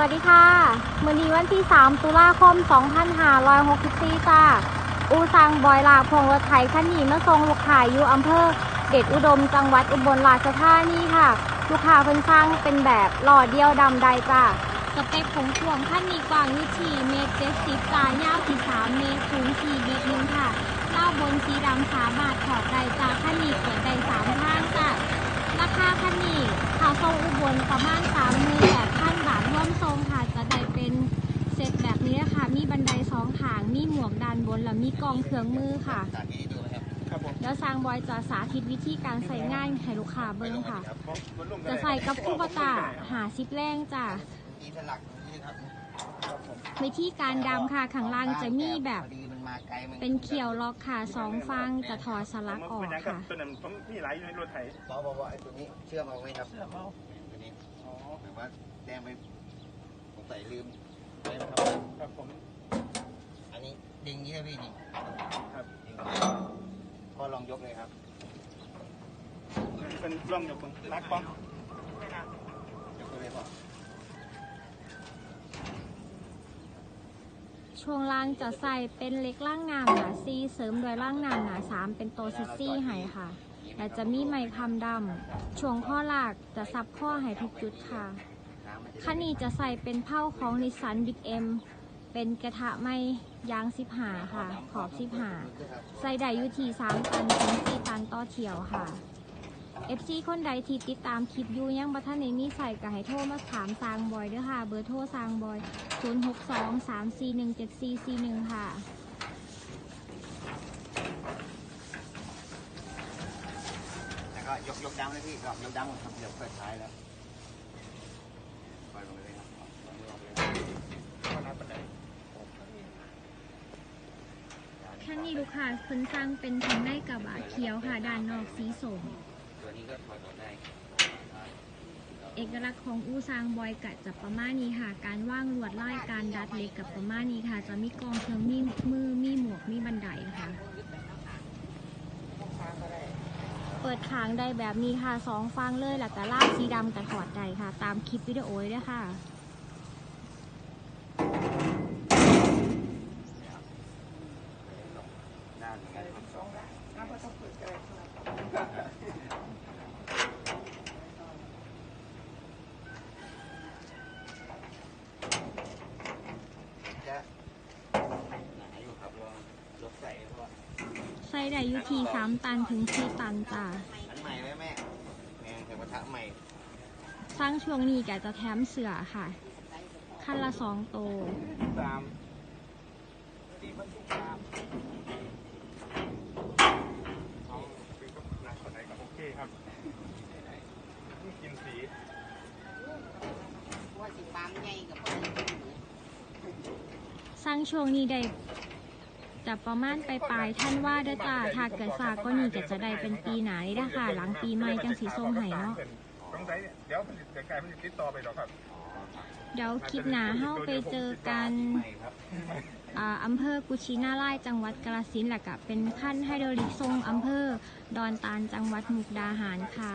วัสดีค่ะมื้อนี้วันที่ 3 ตุลาคม 2564จ้าอูซังบอยลากพงรถไถคันนี้มาส่งลูกค้าอยู่อำเภอ เดชอุดมจังหวัดอุบลราชธานีค่ะ ลูกค้าเพิ่นสร้างเป็นแบบหล่อเดียวดำใดจ้าสเปคของพวงคันนี้กว้างอยู่ที่เมตรเจ็ดสิบจายาวที่3เมตรสูงที่เมตรหนึงค่ะเล่าบนสีดำสามารถอดได้จ้าคันนี้เปิดได้สามทางจ้าราคาคันนี้ข่าวทรงอุบลประมาณ3 8 0 0 0บาท ร่วมทรงค่ะจะได้เป็นเซตแบบนี้ค่ะ มีบันไดสองขาง มีหมวกด้านบน แล้วมีกองเครื่องมือค่ะจากนี้ดูนะครับครับผมแล้วสร้างบอยจะสาธิตวิธีการใส่ง่ายให้ลูกค้าเบิ้งค่ะครับผมรถลงจะใส่กับคูปตาหาซิปแรงจ้ะอีสลักนี่ครับครับผมวิธีการดำค่ะข้างล่างจะมีแบบ พอดีมันมาไกลมันเป็นเขียวล็อกค่ะสองฟังจะถอดสลักออกเป็นยังกับค่ะ ตัวนั้นผมมีหลายอยู่ในรถไถ บอบอกว่าไอ้ตัวนี้เชื่อมเอาไหมครับเสื้อเมาตัวนี้อ๋อ แบบว่าแดงไป สงสัยลืมไปนะครับ ครับผมอันนี้ดึงนี้นะพี่นี่ครับดึงพอลองยกเลยครับ เป็นร่องอยู่ตรงนักป้อมยกไปเลยพอช่วงล่างจะใส่เป็นเล็กล่างน้ำหนาซีเสริมด้วยล่างน้ำหนาสามเป็นโตซิซี่ให้ค่ะและจะมีไม้คำดำช่วงข้อหลากจะซับข้อให้ทุกจุดค่ะน้ำมันจะ คันนี้จะใส่เป็นเผ้าของนิสสันบิ๊กเอ็มเป็นกระทะไม้ยางสิบหาค่ะ ขอบสิบหาใส่ได้อยู่ที่สามตันถึงสี่ตันต่อเที่ยวค่ะ FC คนใดที่ติดตามคลิปอยู่ยังบัท่านในมีใส่ก็ให้โทรมาถามซางบอยเด้วยค่ะ เบอร์โทรซางบอย 062 341 7441 ค่ะแล้วก็ยกยกดำเลยพี่ยกยกดำครับเดี๋ยวเปิดท้ายแล้ว ท่านนี้ลูกค้าเพิ่นสร้างเป็นทางได้กระบะเขียวค่ะด้านนอกสีส้มเอกลักษณ์ของอู้ซางบอยกะจะประมาณนี้ค่ะ การว่างลวดลายการดัดเล็กกับประมาณนี้ค่ะ จะมีกองเครื่องมีมือมีหมวกมีบันไดค่ะ คางได้แบบนี้ค่ะสองฟังเลยหลักแต่ลากสีดำแต่ถอดได้ค่ะ ตามคลิปวิดีโอเลยค่ะ ด้านเหมือนกันครับจะหนาอยู่ครับลองลดใส่เพราะว่า ใส่ ได้อยู่ที่สามตันถึงสี่ตันจ้ะอันใหม่ไหมแม่แม่แต่กระทะใหม่สร้างช่วงนี้กะจะแถมเสือค่ะ ขั้นละสองโตวตามตีบรรทุกตามเอาเป็นกับหนักปันไดก็โอเคครับนี่กินสีว่าสิบามใหญ่กับพ่อสร้างช่วงนี้ได้ จะประมาณไปปลายท่านว่าเด้อจ้าถ้าเกิดซากก็นี่ก็จะได้เป็นปีหนานี่นะคะหลังปีใหม่จังสีส้มไห้เนาะต้องใช้เดี๋ยวมันจะกลายมันจะติดต่อไปหรอกครับ เดี๋ยวคลิปหนาเฮาไปเจอกันใหม่ครับอ่าอำเภอกุชินาไล่จังหวัดกาฬสินธุ์แหละก็เป็นขั้นไฮโดรลิกทรงอำเภอ ดอนตาลจังหวัดมุกดาหารค่ะ